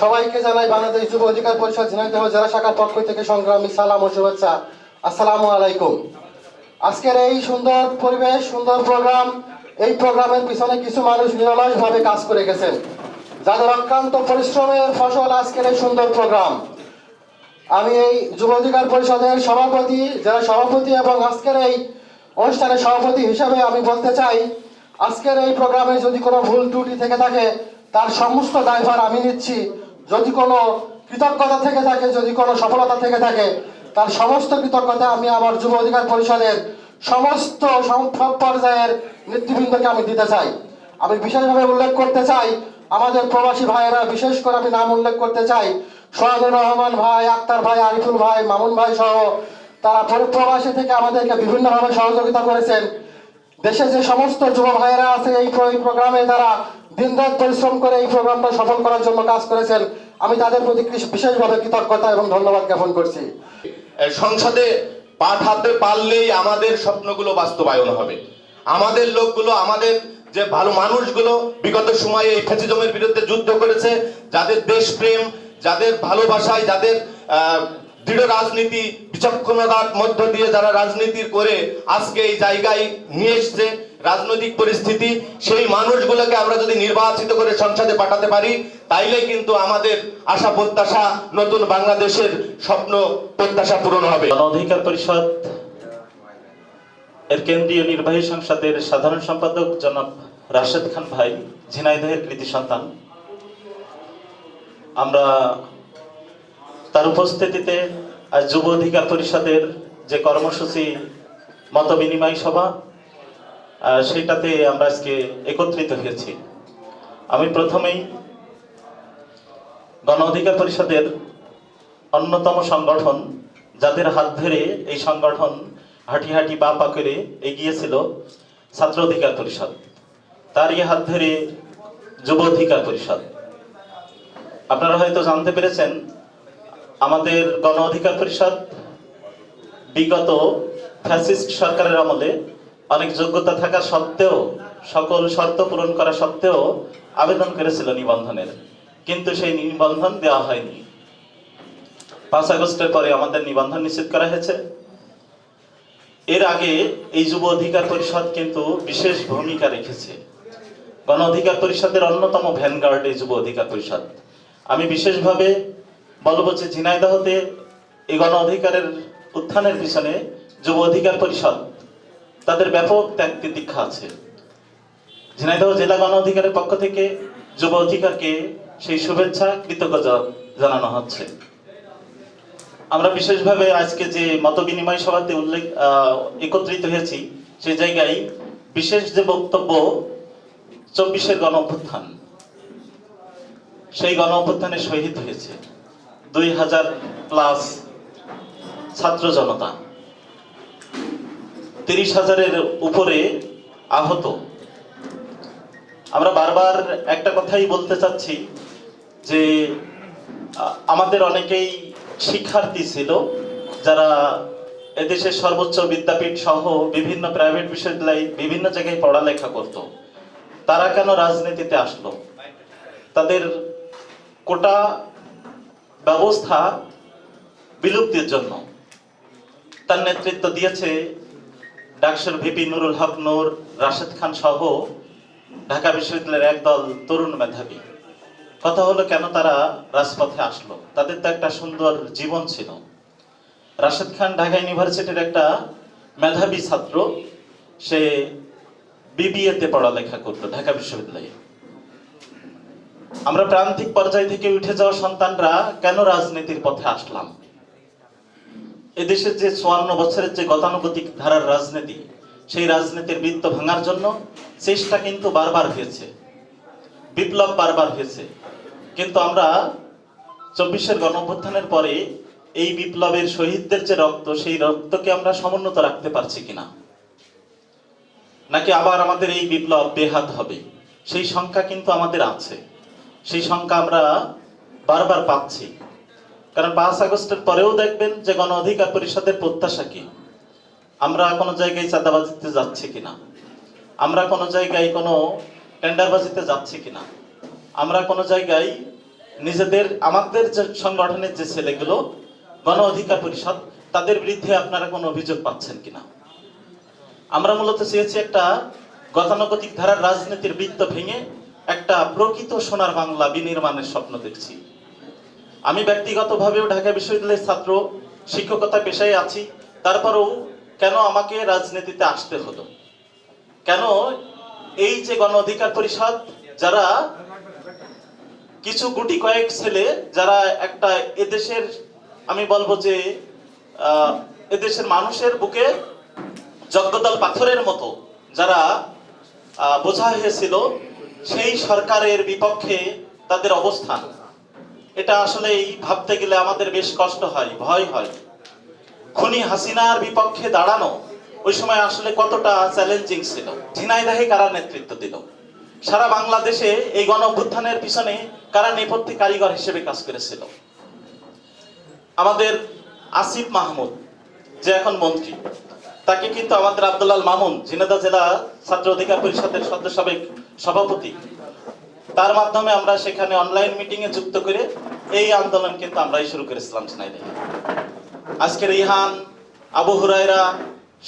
সবাইকে জানাই বাংলাদেশ যুব অধিকার পরিষদ ঝিনাইদহ জেলা শাখার পক্ষ থেকে সংগ্রামী সালাম ও শুভেচ্ছা। আসসালামু আলাইকুম। আজকের এই সুন্দর পরিবেশ, সুন্দর প্রোগ্রাম, এই প্রোগ্রামের পিছনে কিছু মানুষ নিরলসভাবে কাজ করে গেছেন। যাদের অক্লান্ত পরিশ্রমের ফসল আজকের এই সুন্দর প্রোগ্রাম। আমি এই যুব অধিকার পরিষদের সভাপতি যারা সভাপতি এবং আজকের এই অনুষ্ঠানের সভাপতি হিসাবে আমি বলতে চাই, আজকের এই প্রোগ্রামে যদি কোনো ভুল ত্রুটি থেকে থাকে, তার সমস্ত দায়ভার আমি নিচ্ছি। যদি কোনো কৃতজ্ঞতা থেকে থাকে, যদি কোনো সফলতা থেকে থাকে, তার সমস্ত কৃতজ্ঞতা আমি আমার যুব অধিকার পরিষদের সমস্ত সম- সব পর্যায়ের নেতৃবৃন্দকে আমি দিতে চাই। আমি বিশেষভাবে উল্লেখ করতে চাই, আমাদের প্রবাসী ভাইয়েরা, বিশেষ করে আমি নাম উল্লেখ করতে চাই, সোহানুর রহমান ভাই, আক্তার ভাই, আরিফুল ভাই, মামুন ভাই সহ, তারা প্রবাসী থেকে আমাদেরকে বিভিন্নভাবে সহযোগিতা করেছেন। দেশে যে সমস্ত যুব ভাইয়েরা আছে এই প্রোগ্রামে তারা দিনরাত পরিশ্রম করে এই প্রোগ্রামটা সফল করার জন্য কাজ করেছেন। আমি তাদের প্রতি বিশেষভাবে কৃতজ্ঞতা এবং ধন্যবাদ জ্ঞাপন করছি। সংসদে পাঠাতে পারলেই আমাদের স্বপ্নগুলো বাস্তবায়ন হবে। আমাদের লোকগুলো, আমাদের যে ভালো মানুষগুলো বিগত সময়ে এই ফ্যাসিজমের বিরুদ্ধে যুদ্ধ করেছে, যাদের দেশপ্রেম, যাদের ভালোবাসায়, যাদের দৃঢ় রাজনীতি, বিচক্ষণতার মধ্য দিয়ে যারা রাজনীতি করে আজকে এই জায়গায় নিয়ে এসছে রাজনৈতিক পরিস্থিতি, সেই মানুষগুলোকে আমরা যদি নির্বাচিত করে সংসদে পাঠাতে পারি, তাইলে কিন্তু আমাদের আশা প্রত্যাশা, নতুন বাংলাদেশের স্বপ্ন প্রত্যাশা পূরণ হবে। অধিকার পরিষদ এর কেন্দ্রীয় নির্বাহী সংসদের সাধারণ সম্পাদক জনাব রাশেদ খান ভাই, ঝিনাইদহের কৃতি সন্তান। আমরা তার উপস্থিতিতে আজ যুব অধিকার পরিষদের যে কর্মসূচি মত বিনিময় সভা আহ, সেইটাতে আমরা আজকে একত্রিত হয়েছি। আমি প্রথমেই গণ অধিকার পরিষদের অন্যতম সংগঠন যাদের হাত ধরে এই সংগঠন হাঁটি হাঁটি পা পা করে এগিয়েছিল ছাত্র অধিকার পরিষদ। তারই হাত ধরে যুব অধিকার পরিষদ। আপনারা হয়তো জানতে পেরেছেন আমাদের গণ অধিকার পরিষদ বিগত ফ্যাসিস্ট সরকারের আমলে অনেক যোগ্যতা থাকা সত্ত্বেও, সকল শর্ত পূরণ করা সত্ত্বেও আবেদন করেছিল নিবন্ধনের। কিন্তু সেই নিবন্ধন দেওয়া হয়নি। পাঁচ আগস্টের পরে আমাদের নিবন্ধন নিশ্চিত করা হয়েছে। এর আগে এই যুব অধিকার পরিষদ কিন্তু বিশেষ ভূমিকা রেখেছে। গণ অধিকার পরিষদের অন্যতম ভ্যানগার্ড এই যুব অধিকার পরিষদ। আমি বিশেষভাবে বলব যে ঝিনাইদহতে এই গণ অধিকারের উত্থানের পিছনে যুব অধিকার পরিষদ তাদের ব্যাপক ত্যাগ তিতিক্ষা আছে। ঝিনাইদহ জেলা গণ অধিকারের পক্ষ থেকে যুব অধিকারকে সেই শুভেচ্ছা, কৃতজ্ঞতা জানানো হচ্ছে। আমরা বিশেষভাবে আজকে যে মত বিনিময় সভাতে উল্লেখ একত্রিত হয়েছি, সেই জায়গায় বিশেষ যে বক্তব্য চব্বিশের গণ অভ্যুত্থান, সেই গণ অভ্যুত্থানে শহীদ হয়েছে দুই হাজার প্লাস ছাত্র জনতা। তিরিশ হাজারের উপরে আহত। আমরা বারবার একটা কথাই বলতে চাচ্ছি যে, আমাদের অনেকেই শিক্ষার্থী ছিল, যারা এদেশের সর্বোচ্চ বিদ্যাপীঠ সহ বিভিন্ন প্রাইভেট বিশ্ববিদ্যালয়ে বিভিন্ন জায়গায় পড়ালেখা করত। তারা কেন রাজনীতিতে আসলো? তাদের কোটা ব্যবস্থা বিলুপ্তির জন্য। তার নেতৃত্ব দিয়েছে ডাকসুর ভিপি নুরুল হক নূর, রাশেদ খান সহ ঢাকা বিশ্ববিদ্যালয়ের একদল তরুণ মেধাবী। কথা হলো, কেন তারা রাজপথে আসলো? তাদের তো একটা সুন্দর জীবন ছিল। রাশেদ খান ঢাকা ইউনিভার্সিটির একটা মেধাবী ছাত্র। সে বিবিএ তে পড়ালেখা করতো ঢাকা বিশ্ববিদ্যালয়ে। আমরা প্রান্তিক পর্যায় থেকে উঠে যাওয়া সন্তানরা, কেন রাজনীতির পথে আসলাম? এদেশের যে চুয়ান্ন বছরের যে গতানুগতিক ধারার রাজনীতি, সেই রাজনীতির বৃত্ত ভাঙার জন্য চেষ্টা কিন্তু বারবার হয়েছে। বিপ্লব বারবার হয়েছে। কিন্তু আমরা চব্বিশের গণ অভ্যুত্থানের পরে এই বিপ্লবের শহীদদের যে রক্ত, সেই রক্তকে আমরা সমুন্নত রাখতে পারছি কিনা? নাকি আবার আমাদের এই বিপ্লব বেহাত হবে? সেই সংখ্যা কিন্তু আমাদের আছে। সেই সংখ্যা আমরা বারবার পাচ্ছি। কারণ পাঁচ আগস্টের পরেও দেখবেন যে গণ অধিকার পরিষদের প্রত্যাশা কি? আমরা কোনো জায়গায় চাঁদাবাজিতে যাচ্ছি কিনা? আমরা কোনো জায়গায় কোনো টেন্ডারবাজিতে যাচ্ছি কিনা? আমরা কোনো জায়গায় নিজেদের, আমাদের যে সংগঠনের যে ছেলেগুলো, গণ অধিকার পরিষদ, তাদের বিরুদ্ধে আপনারা কোনো অভিযোগ পাচ্ছেন কিনা? আমরা মূলত চেয়েছি একটা গতানুগতিক ধারার রাজনীতির বৃত্ত ভেঙে একটা প্রকৃত সোনার বাংলা বিনির্মাণের স্বপ্ন দেখছি। আমি ব্যক্তিগতভাবেও ঢাকা বিশ্ববিদ্যালয়ের ছাত্র, শিক্ষকতা পেশায় আছি। তারপরেও কেন আমাকে রাজনীতিতে আসতে হলো কেন এই যে গণ অধিকার পরিষদ, যারা কিছু গুটি কয়েক ছেলে, যারা একটা এদেশের, আমি বলব যে এদেশের মানুষের বুকে যজ্ঞদল পাথরের মতো যারা বোঝা হয়েছিল, সেই সরকারের বিপক্ষে তাদের অবস্থান। এটা আসলে এই ভাবতে গেলে আমাদের বেশ কষ্ট হয়, ভয় হয়। খুনি হাসিনার বিপক্ষে দাঁড়ানো, ওই সময় আসলে কতটা চ্যালেঞ্জিং ছিল। ঝিনাইদাহে কারা নেতৃত্ব দিল? সারা বাংলাদেশে এই গণ অভ্যুত্থানের পিছনে কারা নেপথ্যে কারিগর হিসেবে কাজ করেছিল? আমাদের আসিফ মাহমুদ, যে এখন মন্ত্রী, তাকে কিন্তু আমাদের আব্দুল্লাল মামুন, ঝিনাইদহ জেলা ছাত্র অধিকার পরিষদের সদ্য সাবেক সভাপতি তার মাধ্যমে আমরা সেখানে অনলাইন মিটিং এ যুক্ত করে এই আন্দোলন কিন্তু আমরাই শুরু করেছিলাম আজকের ইহান, আবু হুরায়রা,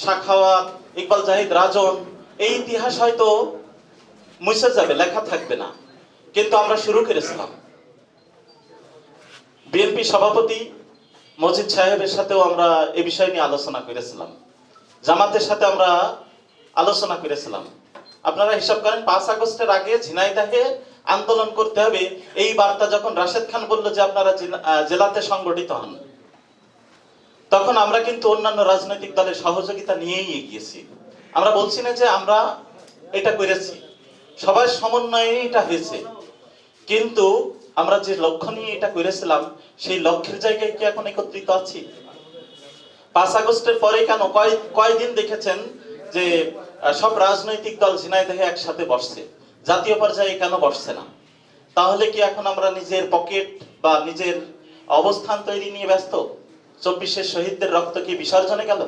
শাখাওয়াত, ইকবাল জাহিদ, রাজন, এই ইতিহাস হয়তো মুছে যাবে, লেখা থাকবে না। কিন্তু আমরা শুরু করেছিলাম। বিএনপি সভাপতি মজিদ সাহেবের সাথেও আমরা এ বিষয় নিয়ে আলোচনা করেছিলাম। জামাতের সাথে আমরা আলোচনা করেছিলাম। আপনারা হিসাব করেন, পাঁচ আগস্টের আগে ঝিনাইদাহে আন্দোলন করতে হবে। এই বার্তা যখন রাশেদ খান বলল যে আপনারা জেলা- জেলাতে সংগঠিত হন, তখন আমরা কিন্তু অন্যান্য রাজনৈতিক দলের সহযোগিতা নিয়েই এগিয়েছি। আমরা বলছি না যে আমরা এটা করেছি। সবার সমন্বয়ে এটা হয়েছে। কিন্তু আমরা যে লক্ষ্য নিয়ে এটা করেছিলাম, সেই লক্ষ্যের জায়গায় কি এখন একত্রিত আছি? পাঁচ আগস্টের পরে কেন? কয়, কয়দিন দেখেছেন যে সব রাজনৈতিক দল ঝিনাইদহে একসাথে বসছে। জাতীয় পর্যায়ে কেন বসছে না? তাহলে কি এখন আমরা নিজের পকেট বা নিজের অবস্থান তৈরি নিয়ে ব্যস্ত? চব্বিশের শহীদদের রক্ত কি বিসর্জনে গেল?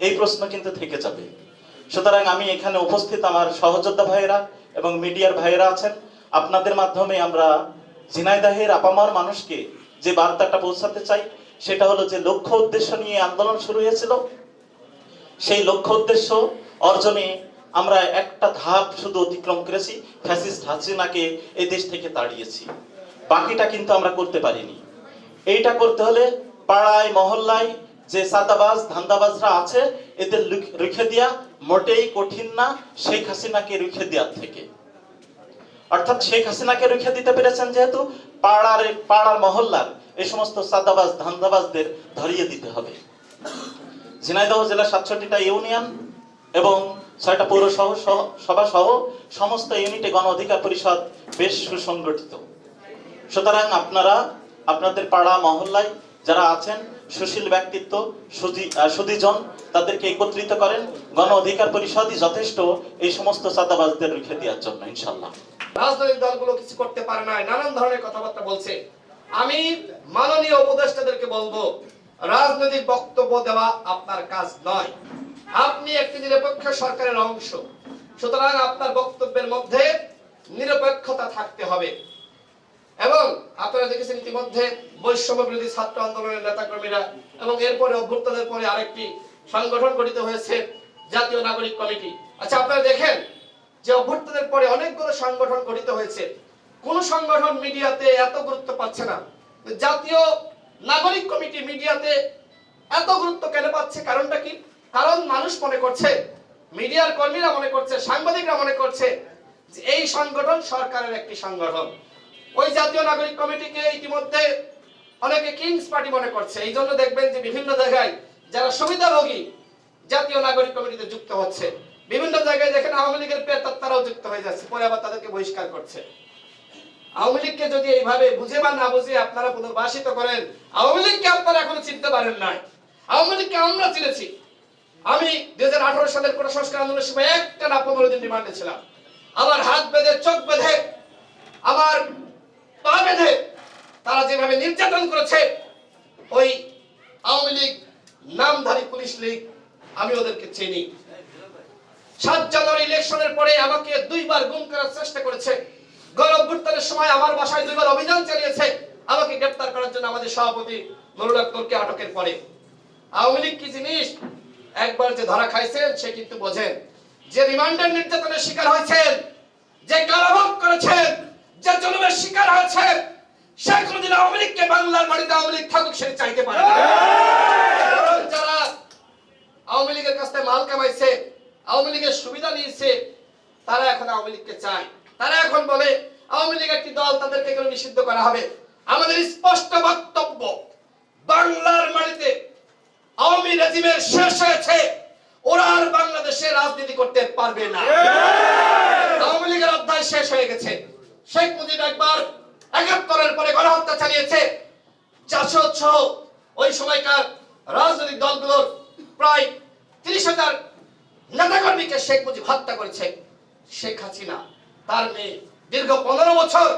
এই প্রশ্ন কিন্তু থেকে যাবে। সুতরাং আমি এখানে উপস্থিত আমার সহযোদ্ধা ভাইয়েরা এবং মিডিয়ার ভাইয়েরা আছেন। আপনাদের মাধ্যমে আমরা ঝিনাইদাহের আপামার মানুষকে যে বার্তাটা পৌঁছাতে চাই, সেটা হলো যে লক্ষ্য উদ্দেশ্য নিয়ে আন্দোলন শুরু হয়েছিল। সেই লক্ষ্য উদ্দেশ্য অর্জনে আমরা একটা ধাপ শুধু অতিক্রম করেছি, ফ্যাসিস্ট হাসিনাকে এই দেশ থেকে তাড়িয়েছি। বাকিটা কিন্তু আমরা করতে পারিনি। এইটা করতে হলে পাড়ায়, মহল্লায় যে সাদাবাজ, ধান্দাবাজরা আছে, এদের রুখে দেয়া মোটেই কঠিন না, শেখ হাসিনাকে রুখে দেওয়ার থেকে। অর্থাৎ শেখ হাসিনাকে রুখে দিতে পেরেছেন যেহেতু পাড়ার পাড়ার মহল্লার এই সমস্ত সাদাবাজ, ধান্দাবাজদের ধরিয়ে দিতে হবে। ঝিনাইদহ জেলার সাতষট্টিটা ইউনিয়ন এবং ছয়টা পৌর সহ সহ- সভা সহ সমস্ত ইউনিটে গণ অধিকার পরিষদ বেশ সুসংগঠিত। সুতরাং আপনারা, আপনাদের পাড়া, মহল্লায় যারা আছেন, সুশীল ব্যক্তিত্ব সুদীজন, তাদেরকে একত্রিত করেন। গণ অধিকার পরিষদই যথেষ্ট এই সমস্ত সাদাবাজদের রুখে দেওয়ার জন্য ইনশাল্লাহ রাজনৈতিক দলগুলো কিছু করতে পারে না নানান ধরনের কথাবার্তা বলছে। আমি মাননীয় উপদেষ্টাদেরকে বলব, রাজনৈতিক বক্তব্য দেওয়া আপনার কাজ নয়। আপনি একটি নিরপেক্ষ সরকারের অংশ। সুতরাং আপনার বক্তব্যের মধ্যে নিরপেক্ষতা থাকতে হবে। এবং আপনারা দেখেছেন ইতিমধ্যে বৈষম্য বিরোধী ছাত্র আন্দোলনের নেতাকর্মীরা এবং এরপরে অভ্যুত্থানের পরে আরেকটি সংগঠন গঠিত হয়েছে, জাতীয় নাগরিক কমিটি। আচ্ছা আপনারা দেখেন যে অভ্যুত্থানের পরে অনেকগুলো সংগঠন গঠিত হয়েছে। কোন সংগঠন মিডিয়াতে এত গুরুত্ব পাচ্ছে না। জাতীয় নাগরিক কমিটি মিডিয়াতে এত গুরুত্ব কেন পাচ্ছে? কারণটা কি? কারণ মানুষ মনে করছে, মিডিয়ার কর্মীরা মনে করছে, সাংবাদিকরা মনে করছে যে এই সংগঠন সরকারের একটি সংগঠন। ওই জাতীয় নাগরিক কমিটিকে ইতিমধ্যে অনেকে কিংস পার্টি মনে করছে। এই জন্য দেখবেন যে বিভিন্ন জায়গায় যারা সুবিধাভোগী জাতীয় নাগরিক কমিটিতে যুক্ত হচ্ছে, বিভিন্ন জায়গায় দেখেন আওয়ামী লীগের প্রেতাত্মারাও যুক্ত হয়ে যাচ্ছে, পরে আবার তাদেরকে বহিষ্কার করছে। আওয়ামী লীগকে যদি এইভাবে বুঝে বা না বুঝে আপনারা পুনর্বাসিত করেন, আওয়ামী লীগকে আপনারা এখনও চিনতে পারেন নাই। আওয়ামী লীগকে আমরা চিনেছি। আমি দুই হাজার আঠারো সালের কোন সংস্কার আন্দোলনের সময় একটা না পনেরো দিন রিমান্ডে ছিলাম। আমার হাত বেঁধে, চোখ বেঁধে, আমার পা বেঁধে তারা যেভাবে নির্যাতন করেছে, ওই আওয়ামী লীগ, নামধারী পুলিশ লীগ, আমি ওদেরকে চিনি। সাত জানুয়ারি ইলেকশনের পরে আমাকে দুইবার গুম করার চেষ্টা করেছে। গণঅভ্যুত্থানের সময় আমার বাসায় দুইবার অভিযান চালিয়েছে। আমাকে গ্রেপ্তার করার জন্য আমাদের সভাপতি নুরুল আক্তরকে আটকের পরে। আওয়ামী লীগ কি জিনিস? একবার যে ধরা খাইছেন সে কিন্তু বোঝেন যে রিমান্ডের নির্যাতনের শিকার হয়েছেন যে কারাভোগ করেছেন যে জুলুমের শিকার হয়েছেন সে কোনদিন আওয়ামী বাংলার বাড়িতে আওয়ামী লীগ থাকুক, সে চাইতে পারে যারা আওয়ামী লীগের কাছ মাল কামাইছে, আওয়ামী লীগের সুবিধা নিয়েছে, তারা এখন আওয়ামী লীগকে চায়। তারা এখন বলে, আওয়ামী লীগ একটি দল তাদেরকে কেন নিষিদ্ধ করা হবে। আমাদের স্পষ্ট বক্তব্য, বাংলার মাটিতে আওয়ামী রেজিমের শেষ হয়েছে। ওরা আর বাংলাদেশে রাজনীতি করতে পারবে না। আওয়ামী লীগের অধ্যায় শেষ হয়ে গেছে। শেখ মুজিব একবার একাত্তরের পরে গণহত্যা চালিয়েছে। চারশো সহ ওই সময়কার রাজনৈতিক দলগুলোর প্রায় তিরিশ হাজার নেতাকর্মীকে শেখ মুজিব হত্যা করেছে। শেখ হাসিনা তার মেয়ে দীর্ঘ পনেরো বছর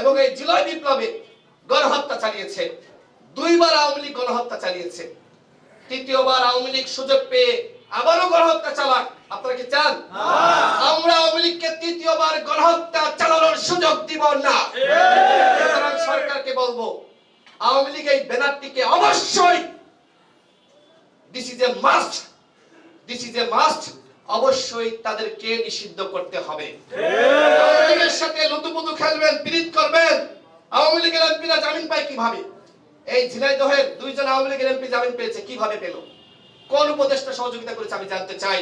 এবং এই জুলাই বিপ্লবে গণহত্যা চালিয়েছে। দুইবার আওয়ামী লীগ গণহত্যা চালিয়েছে। তৃতীয়বার আওয়ামী লীগ সুযোগ পেয়ে আবারও গণহত্যা চালাক। আপনারা কি চান? আমরা আওয়ামী লীগকে তৃতীয়বার গণহত্যা চালানোর সুযোগ দিব না। সুতরাং সরকারকে বলব আওয়ামী লীগ এই ব্যানারটিকে অবশ্যই this is a must this is a must অবশ্যই তাদেরকে নিষিদ্ধ করতে হবে। আওয়ামী লীগের সাথে লুতুপুতু খেলবেন পিরিত করবেন। আওয়ামী লীগের এমপিরা জামিন পায় কীভাবে? এই ঝিনাইদহের দুইজন আওয়ামী লীগের এমপি জামিন পেয়েছে কীভাবে পেল? কোন উপদেষ্টা সহযোগিতা করেছে আমি জানতে চাই।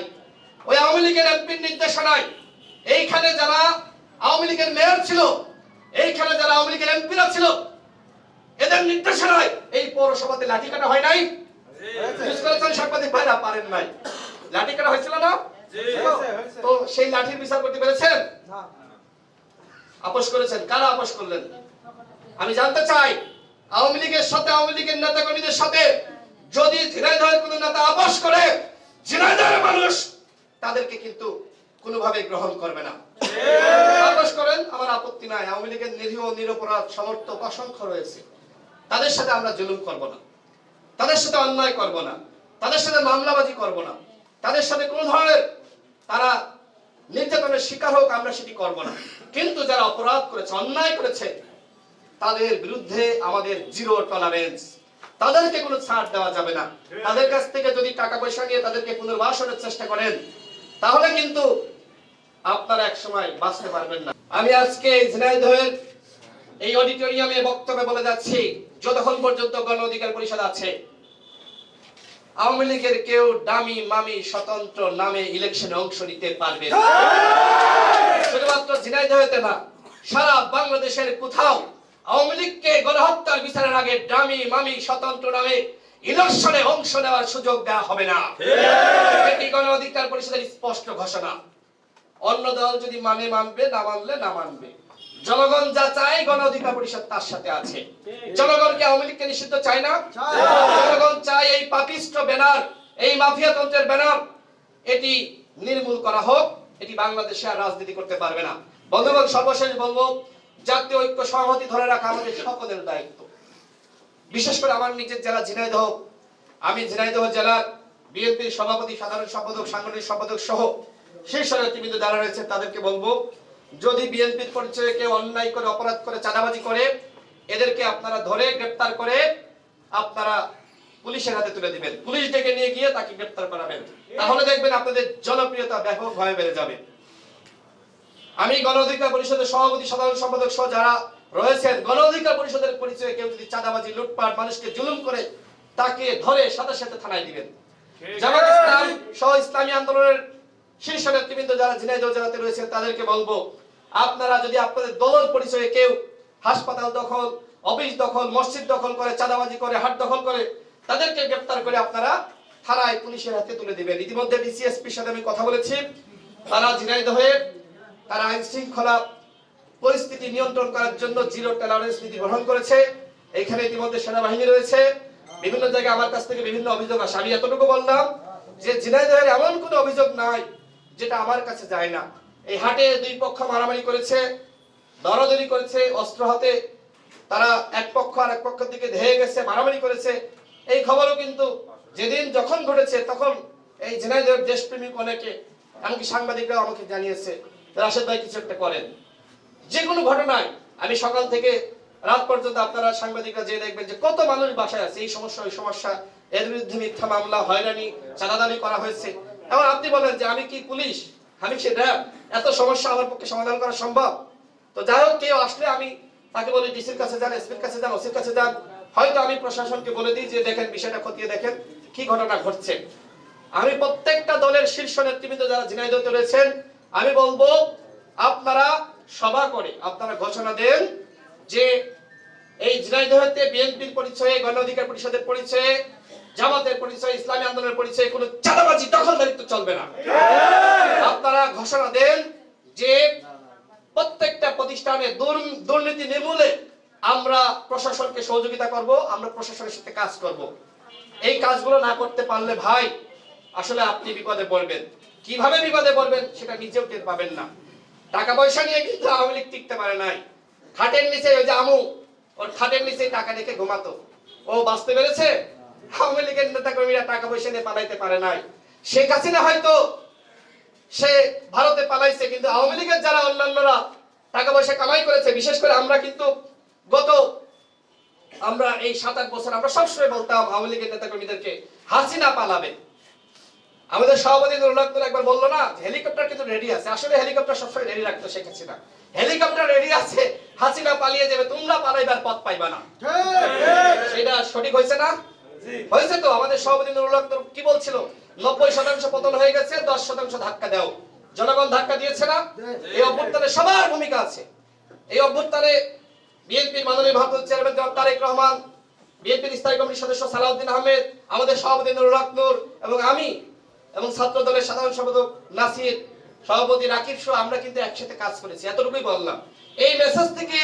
ওই আওয়ামী লীগের এমপির নির্দেশনায় এইখানে যারা আওয়ামী লীগের মেয়র ছিল এইখানে যারা আওয়ামী লীগের এমপিরা ছিল এদের নির্দেশনায় এই পৌরসভাতে লাঠি কাটা হয় নাই? সাংবাদিক ভাইরা পারেন নাই। লাঠি কাটা হয়েছিল না? তো সেই লাঠির বিচার করতে পেরেছেন? আপোষ করেছেন? কারা আপোষ করলেন? আমি জানতে চাই আওয়ামী লীগের সাথে, আওয়ামী লীগের নেতা কর্মীদের সাথে যদি ঝিনাইদহের কোন নেতা আপোষ করে, ঝিনাইদহের মানুষ তাদেরকে কিন্তু কোনোভাবে গ্রহণ করবে না। আপোষ করেন, আমার আপত্তি নাই। আওয়ামী লীগের নিরীহ, নিরপরাধ, সমর্থক, অসংখ্য রয়েছে। তাদের সাথে আমরা জুলুম করব না। তাদের সাথে অন্যায় করব না। তাদের সাথে মামলাবাজি করব না। তাদের সাথে কোন ধরনের তারা নির্যাতনের শিকার হোক, আমরা সেটি করব না। কিন্তু যারা অপরাধ করেছে, অন্যায় করেছে তাদের বিরুদ্ধে আমাদের জিরো টলারেন্স তাদেরকে কোনো ছাড় দেওয়া যাবে না। তাদের কাছ থেকে যদি টাকা পয়সা নিয়ে তাদেরকে পুনর্বাসনের চেষ্টা করেন তাহলে কিন্তু আপনারা এক সময় বাঁচতে পারবেন না। আমি আজকে ঝিনাইদহের এই অডিটোরিয়ামে বক্তব্যে বলে যাচ্ছি যতক্ষণ পর্যন্ত গণ অধিকার পরিষদ আছে আওয়ামী লীগের কেউ দামি মামি স্বতন্ত্র নামে ইলেকশনে অংশ নিতে পারবে না। শুধুমাত্র ঝিনাইদহেতে না সারা বাংলাদেশের কোথাও আওয়ামী লীগকে গণহত্যার বিচারের আগে দামি মামি স্বতন্ত্র নামে ইলেকশনে অংশ নেওয়ার সুযোগ দেওয়া হবে না। এটি পরিষদের স্পষ্ট ঘোষণা। অন্য দল যদি মানে মানবে, না মানলে না মানবে। জনগণ যা চায় গণ অধিকার পরিষদ তার সাথে আছে। জনগণ কি আওয়ামী লীগকে নিষিদ্ধ চায় না? জনগণ চায় এই পাপিষ্ট ব্যানার, এই মাফিয়া তন্ত্রের ব্যানার। এটি নির্মূল করা হোক, এটি বাংলাদেশে আর রাজনীতি করতে পারবে না। বন্ধুগণ, সর্বশেষ বলব জাতীয় ঐক্য সংহতি ধরে রাখা আমাদের সকলের দায়িত্ব। বিশেষ করে আমার নিজের জেলা ঝিনাইদহ। আমি ঝিনাইদহ জেলার বিএনপির সভাপতি, সাধারণ সম্পাদক, সাংগঠনিক সম্পাদক সহ শীর্ষ নেতৃবৃন্দ যারা রয়েছে তাদেরকে বলব, যদি বিএনপির পরিচয়ে কেউ অন্যায় করে, অপরাধ করে, চাঁদাবাজি করে, এদেরকে আপনারা ধরে গ্রেপ্তার করে আপনারা পুলিশের হাতে তুলে দিবেন। পুলিশ ডেকে নিয়ে গিয়ে তাকে গ্রেপ্তার করাবেন। তাহলে দেখবেন আপনাদের জনপ্রিয়তা ব্যাপকভাবে বেড়ে যাবে। আমি গণ অধিকার পরিষদের সভাপতি সাধারণ সম্পাদক সহ যারা রয়েছেন গণ অধিকার পরিষদের পরিচয়ে কেউ যদি চাঁদাবাজি লুটপাট মানুষকে জুলুম করে তাকে ধরে সাথে সাথে থানায় দিবেন। জামাত ইসলাম সহ ইসলামী আন্দোলনের শীর্ষ নেতৃবৃন্দ যারা ঝিনাইদহ জেলাতে রয়েছেন তাদেরকে বলব আপনারা যদি আপনাদের দলের পরিচয়ে কেউ হাসপাতাল দখল অফিস দখল মসজিদ দখল করে চাঁদাবাজি করে হাট দখল করে তাদেরকে গ্রেপ্তার করে আপনারা থানায় পুলিশের হাতে তুলে দিবেন। ইতিমধ্যে ডিসিএসপির সাথে আমি কথা বলেছি। তারা ঝিনাইদহে তারা আইন শৃঙ্খলা পরিস্থিতি নিয়ন্ত্রণ করার জন্য জিরো টলারেন্স নীতি গ্রহণ করেছে। এখানে ইতিমধ্যে সেনাবাহিনী রয়েছে। বিভিন্ন জায়গায় আমার কাছ থেকে বিভিন্ন অভিযোগ আসে। আমি এতটুকু বললাম যে ঝিনাইদহের এমন কোনো অভিযোগ নাই যেটা আমার কাছে যায় না। এই হাটে দুই পক্ষ মারামারি করেছে, দরাদরি করেছে, অস্ত্র হাতে তারা এক পক্ষ আর এক পক্ষের দিকে ধেয়ে গেছে, মারামারি করেছে। এই খবরও কিন্তু যেদিন যখন ঘটেছে তখন এই ঝিনাইদহের দেশপ্রেমিক অনেকে এমনকি সাংবাদিকরাও আমাকে জানিয়েছে। রাশেদ ভাই কিছু একটা করেন। যে কোনো ঘটনায় আমি সকাল থেকে রাত পর্যন্ত আপনারা সাংবাদিকরা যে দেখবেন যে কত মানুষ বাসায় আছে। এই সমস্যা, ওই সমস্যা, এর বিরুদ্ধে মিথ্যা মামলা, হয়রানি চাঁদাদানি করা হয়েছে। এখন আপনি বলেন যে আমি কি পুলিশ? আমি কি র্যাব? এত সমস্যা আমার পক্ষে সমাধান করা সম্ভব? তো যাই হোক, কেউ আসলে আমি তাকে বলি, ডিসির কাছে যান, এসপির কাছে যান, ওসির কাছে যান। হয়তো আমি প্রশাসনকে বলে দিই যে দেখেন, বিষয়টা খতিয়ে দেখেন, কি ঘটনা ঘটছে। আমি প্রত্যেকটা দলের শীর্ষ নেতৃবৃন্দ যারা ঝিনাইদহতে রয়েছেন আমি বলব, আপনারা সভা করে আপনারা ঘোষণা দেন যে এই ঝিনাইদহতে বিএনপির পরিচয়ে, গণ অধিকার পরিষদের পরিচয়ে, জামাতের পরিচয়ে, ইসলামী আন্দোলনের পরিচয়ে কোনো চাঁদাবাজি দখলদারিত্ব চলবে না। আপনারা ঘোষণা দেন যে প্রত্যেকটা প্রতিষ্ঠানে দুর্নীতি নির্মূলে আমরা প্রশাসনকে সহযোগিতা করব, আমরা প্রশাসনের সাথে কাজ করব। এই কাজগুলো না করতে পারলে ভাই, আসলে আপনি বিপদে পড়বেন। কীভাবে বিপদে পড়বেন সেটা নিজেও টের পাবেন না। টাকা পয়সা নিয়ে কিন্তু আওয়ামী লীগ টিকতে পারে নাই। খাটের নিচে ওই যে আমু, ওর খাটের নিচে টাকা রেখে ঘুমাতো। ও বাঁচতে পেরেছে? আওয়ামী লীগের নেতা কর্মীরা টাকা পয়সা নিয়ে পালাইতে পারে নাই। শেখ হাসিনা হয়তো সে ভারতে পালাইছে, কিন্তু আওয়ামী লীগের যারা অন্যান্যরা টাকা পয়সা কামাই করেছে, বিশেষ করে আমরা কিন্তু গত আমরা এই সাত আট বছর আমরা সবসময় বলতাম আওয়ামী লীগের নেতা কর্মীদেরকে হাসিনা পালাবে। আমাদের সভাপতি নুরুল একবার বলল না হেলিকপ্টার কিন্তু রেডি আছে। আসলে হেলিকপ্টার সবসময় রেডি রাখতে শেখ না হেলিকপ্টার রেডি আছে হাসিনা পালিয়ে যাবে তোমরা পালাইবার পথ পাইবা না। সেটা সঠিক হয়েছে না? হয়েছে তো? আমাদের সভাপতি নুরুল কি বলছিল? নব্বই শতাংশ পতন হয়ে গেছে দশ শতাংশ ধাক্কা দাও। জনগণ ধাক্কা দিয়েছে না? এই অভ্যুত্থানে সবার ভূমিকা আছে। এই অভ্যুত্থানে বিএনপির মাননীয় ভারপ্রাপ্ত চেয়ারম্যান জনাব তারেক রহমান বিএনপির স্থায়ী কমিটির সদস্য সালাউদ্দিন আহমেদ আমাদের সভাপতি নুরুল এবং আমি এবং ছাত্র দলের সাধারণ সম্পাদক নাসির, সভাপতি রাকিব সহ আমরা কিন্তু একসাথে কাজ করেছি। এতটুকুই বললাম। এই মেসেজ থেকে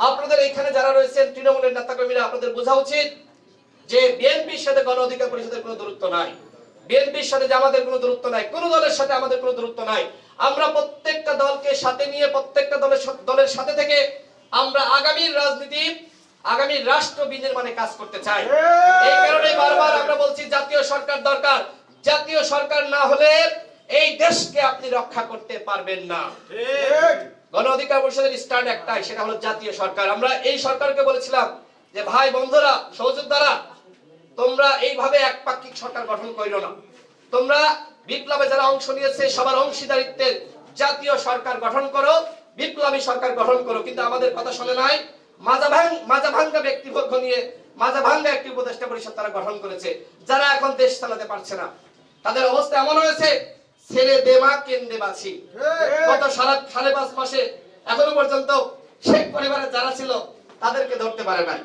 আপনাদের এখানে যারা রয়েছেন, তৃণমূলের নেতাকর্মীরা, আপনাদের বোঝা উচিত যে বিএনপির সাথে গণ অধিকার পরিষদের কোনো দূরত্ব নাই। বিএনপির সাথে আমাদের কোনো দূরত্ব নাই, কোন দলের সাথে আমাদের কোনো দূরত্ব নাই। আমরা প্রত্যেকটা দলকে সাথে নিয়ে, প্রত্যেকটা দলের দলের সাথে থেকে আমরা আগামীর রাজনীতি, আগামী রাষ্ট্র বিনির্মাণে কাজ করতে চাই। এই কারণে বারবার আমরা বলছি, জাতীয় সরকার দরকার। জাতীয় সরকার না হলে এই দেশকে আপনি রক্ষা করতে পারবেন না। গণ অধিকার পরিষদের স্ট্যান্ড একটাই সেটা হলো জাতীয় সরকার। আমরা এই সরকারকে বলেছিলাম যে ভাই বন্ধুরা সহযোদ্ধারা তোমরা এইভাবে একপাক্ষিক সরকার গঠন করিল না। তোমরা বিপ্লবে যারা অংশ নিয়েছে সবার অংশীদারিত্বের জাতীয় সরকার গঠন করো বিপ্লবী সরকার গঠন করো। কিন্তু আমাদের কথা শুনে নাই। মাজা ভাঙ মাজা ভাঙ্গা ব্যক্তিবর্গ নিয়ে মাজা ভাঙ্গা একটি উপদেষ্টা পরিষদ তারা গঠন করেছে যারা এখন দেশ চালাতে পারছে না। তাদের অবস্থা এমন হয়েছে ছেড়ে দেমা কেন্দ্রে বাছি গত সারা সাড়ে পাঁচ মাসে এখনও পর্যন্ত শেখ পরিবারের যারা ছিল তাদেরকে ধরতে পারে নাই।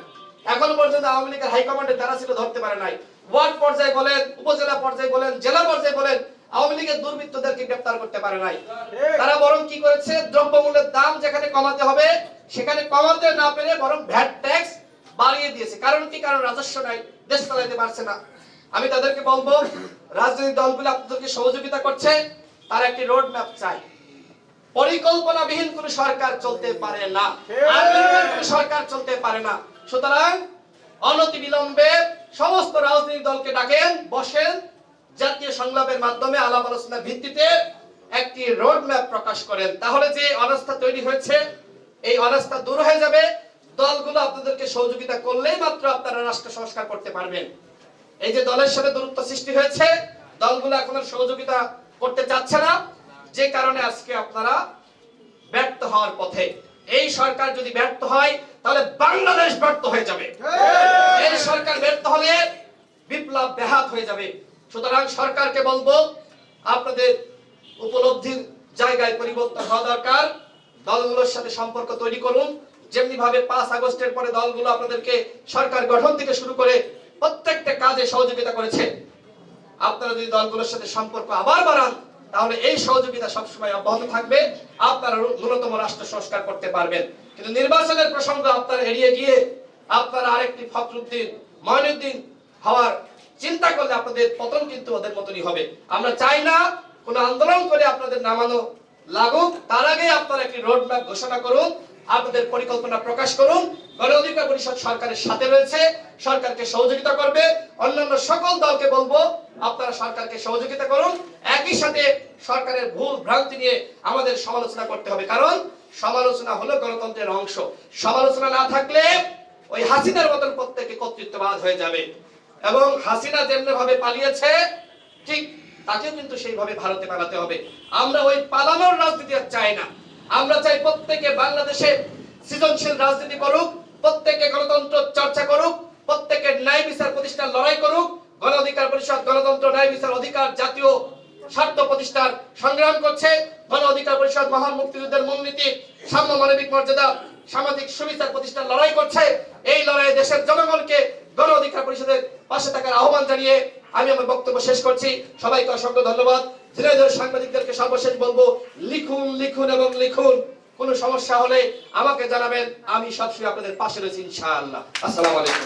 এখনও পর্যন্ত আওয়ামী লীগের হাইকমান্ডে যারা ছিল ধরতে পারে নাই। ওয়ার্ড পর্যায়ে বলেন উপজেলা পর্যায়ে বলেন জেলা পর্যায়ে বলেন আওয়ামী লীগের দুর্বৃত্তদেরকে গ্রেফতার করতে পারে নাই। তারা বরং কি করেছে দ্রব্যমূল্যের দাম যেখানে কমাতে হবে সেখানে কমাতে না পেরে বরং ভ্যাট ট্যাক্স বাড়িয়ে দিয়েছে। কারণ কি? কারণ রাজস্ব নাই দেশ চালাইতে পারছে না। আমি তাদেরকে বলব রাজনৈতিক দলগুলো আপনাদেরকে সহযোগিতা করছে তার একটি রোড ম্যাপ চাই। পরিকল্পনাবিহীন কোন সরকার চলতে পারে না। কোন সরকার চলতে পারে না। সুতরাং অনতি বিলম্বে সমস্ত রাজনৈতিক দলকে ডাকেন বসেন। জাতীয় সংলাপের মাধ্যমে আলাপ আলোচনার ভিত্তিতে একটি রোড ম্যাপ প্রকাশ করেন। তাহলে যে অনাস্থা তৈরি হয়েছে এই অনাস্থা দূর হয়ে যাবে। দলগুলো আপনাদেরকে সহযোগিতা করলেই মাত্র আপনারা রাষ্ট্র সংস্কার করতে পারবেন। এই যে দলের সাথে দূরত্ব সৃষ্টি হয়েছে দলগুলো এখন সহযোগিতা করতে চাচ্ছে না। যে কারণে আজকে আপনারা ব্যর্থ হওয়ার পথে। এই সরকার যদি ব্যর্থ হয় তাহলে বাংলাদেশ ব্যর্থ হয়ে যাবে। এই সরকার ব্যর্থ হলে বিপ্লব ব্যাহাত হয়ে যাবে। সুতরাং সরকারকে বলব আপনাদের উপলব্ধির জায়গায় পরিবর্তন হওয়া দরকার। দলগুলোর সাথে সম্পর্ক তৈরি করুন। যেমনি ভাবে পাঁচ আগস্টের পরে দলগুলো আপনাদেরকে সরকার গঠন থেকে শুরু করে প্রত্যেকটা কাজে সহযোগিতা করেছে। আপনারা যদি দলগুলোর সাথে সম্পর্ক আবার বাড়ান, তাহলে এই সহযোগিতা সবসময় অব্যাহত থাকবে। আপনারা ন্যূনতম রাষ্ট্র সংস্কার করতে পারবেন। কিন্তু নির্বাচনের প্রসঙ্গ আপনারা এড়িয়ে গিয়ে আপনারা আরেকটি ফখরুদ্দিন, ময়নুদ্দিন হওয়ার চিন্তা করলে আপনাদের পতন কিন্তু ওদের মতনই হবে। আমরা চাই না কোনো আন্দোলন করে আপনাদের নামানো লাগুক। তার আগে আপনারা একটি রোড ম্যাপ ঘোষণা করুন, আপনাদের পরিকল্পনা প্রকাশ করুন। গণ অধিকার পরিষদ সরকারের সাথে রয়েছে, সরকারকে সহযোগিতা করবে। অন্যান্য সকল দলকে বলব, আপনারা সরকারকে সহযোগিতা করুন। একই সাথে সরকারের ভুল ভ্রান্তি নিয়ে আমাদের সমালোচনা করতে হবে। কারণ সমালোচনা হলো গণতন্ত্রের অংশ। সমালোচনা না থাকলে ওই হাসিনার মতন প্রত্যেকে কর্তৃত্ববাদ হয়ে যাবে। এবং হাসিনা যেমনি ভাবে পালিয়েছে, ঠিক তাকেও কিন্তু সেইভাবে ভারতে পালাতে হবে। আমরা ওই পালানোর রাজনীতি আর চাই না। আমরা চাই প্রত্যেকে বাংলাদেশে সৃজনশীল রাজনীতি করুক প্রত্যেকে গণতন্ত্র চর্চা করুক প্রত্যেকের ন্যায় বিচার প্রতিষ্ঠার লড়াই করুক গণ অধিকার পরিষদ, গণতন্ত্র, ন্যায় বিচার অধিকার জাতীয় স্বার্থ প্রতিষ্ঠার সংগ্রাম করছে। গণ অধিকার পরিষদ মহান মুক্তিযুদ্ধের মূলনীতি, সাম্য মানবিক মর্যাদা, সামাজিক সুবিচার প্রতিষ্ঠার লড়াই করছে। এই লড়াইয়ে দেশের জনগণকে গণ অধিকার পরিষদের পাশে থাকার আহ্বান জানিয়ে আমি আমার বক্তব্য শেষ করছি। সবাইকে অসংখ্য ধন্যবাদ। ঝিনাইদহ সাংবাদিকদেরকে সর্বশেষ বলব, লিখুন লিখুন এবং লিখুন। কোনো সমস্যা হলে আমাকে জানাবেন আমি সবসময় আপনাদের পাশে রয়েছি ইনশাআল্লাহ। আসসালামু আলাইকুম।